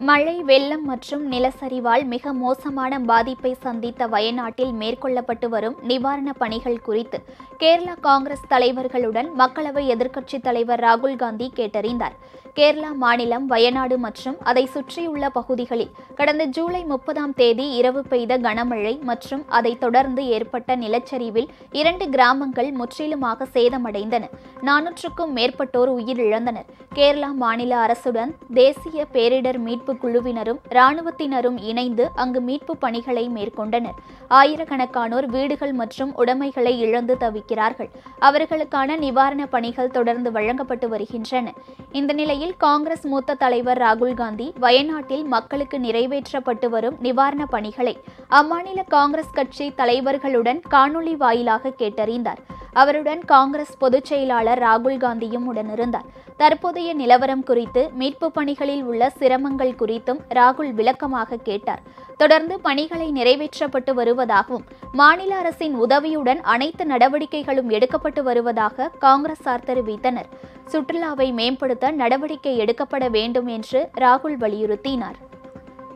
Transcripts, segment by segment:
மழை வெள்ளம் மற்றும் நிலச்சரிவால் மிக மோசமான பாதிப்பை சந்தித்த வயநாட்டில் மேற்கொள்ளப்பட்டு வரும் நிவாரணப் பணிகள் குறித்து கேரளா காங்கிரஸ் தலைவர்களுடன் மக்களவை எதிர்க்கட்சித் தலைவர் ராகுல் காந்தி கேட்டறிந்தார். கேரளா மாநிலம் வயநாடு மற்றும் அதை சுற்றியுள்ள பகுதிகளில் கடந்த ஜூலை முப்பதாம் தேதி இரவு பெய்த கனமழை மற்றும் அதைத் தொடர்ந்து ஏற்பட்ட நிலச்சரிவில் இரண்டு கிராமங்கள் முற்றிலுமாக சேதமடைந்தன. நானூற்றுக்கும் மேற்பட்டோர் உயிரிழந்தனர். கேரளா மாநில அரசுடன் தேசிய பேரிடர் மீட்பு குழுவினரும் இராணுவத்தினரும் இணைந்து அங்கு மீட்பு பணிகளை மேற்கொண்டனர். ஆயிரக்கணக்கானோர் வீடுகள் மற்றும் உடைமைகளை இழந்து தவிக்கிறார்கள். அவர்களுக்கான நிவாரணப் பணிகள் தொடர்ந்து வழங்கப்பட்டு வருகின்றன. இந்த நிலையில் காங்கிரஸ் மூத்த தலைவர் ராகுல் காந்தி வயநாட்டில் மக்களுக்கு நிறைவேற்றப்பட்டு வரும் நிவாரணப் பணிகளை அம்மாநில காங்கிரஸ் கட்சி தலைவர்களுடன் காணொலி வாயிலாக கேட்டறிந்தார். அவருடன் காங்கிரஸ் பொதுச் செயலாளர் ராகுல் காந்தியும் உடனிருந்தார். தற்போதைய நிலவரம் குறித்து மீட்பு பணிகளில் உள்ள சிரமங்கள் குறித்தும் ராகுல் விளக்கமாக கேட்டார். தொடர்ந்து பணிகளை நிறைவேற்றப்பட்டு வருவதாகவும் மாநில அரசின் உதவியுடன் அனைத்து நடவடிக்கைகளும் எடுக்கப்பட்டு வருவதாக காங்கிரசார் தெரிவித்தனர். சுற்றுலாவை மேம்படுத்த நடவடிக்கை எடுக்கப்பட வேண்டும் என்று ராகுல் வலியுறுத்தினார்.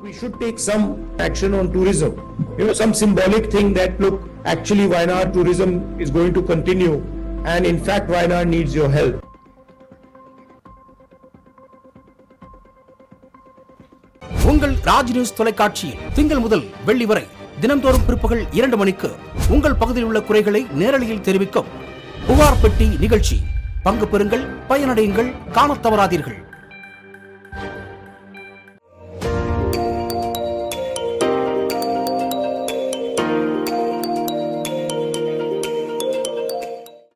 We should take some action on tourism. You know, some symbolic thing that look, actually Wayanad tourism is going to continue and in fact Wayanad needs your help. உங்கள் ராஜ் நியூஸ் தொலைக்காட்சியில் திங்கள் முதல் வெள்ளி வரை தினந்தோறும் பிற்பகல் இரண்டு மணிக்கு உங்கள் பகுதியில் உள்ள குறைகளை நேரலையில் தெரிவிக்கும் புகார் பெட்டி நிகழ்ச்சி பங்கு பெறுங்கள் பயனடையுங்கள் காண தவறாதீர்கள்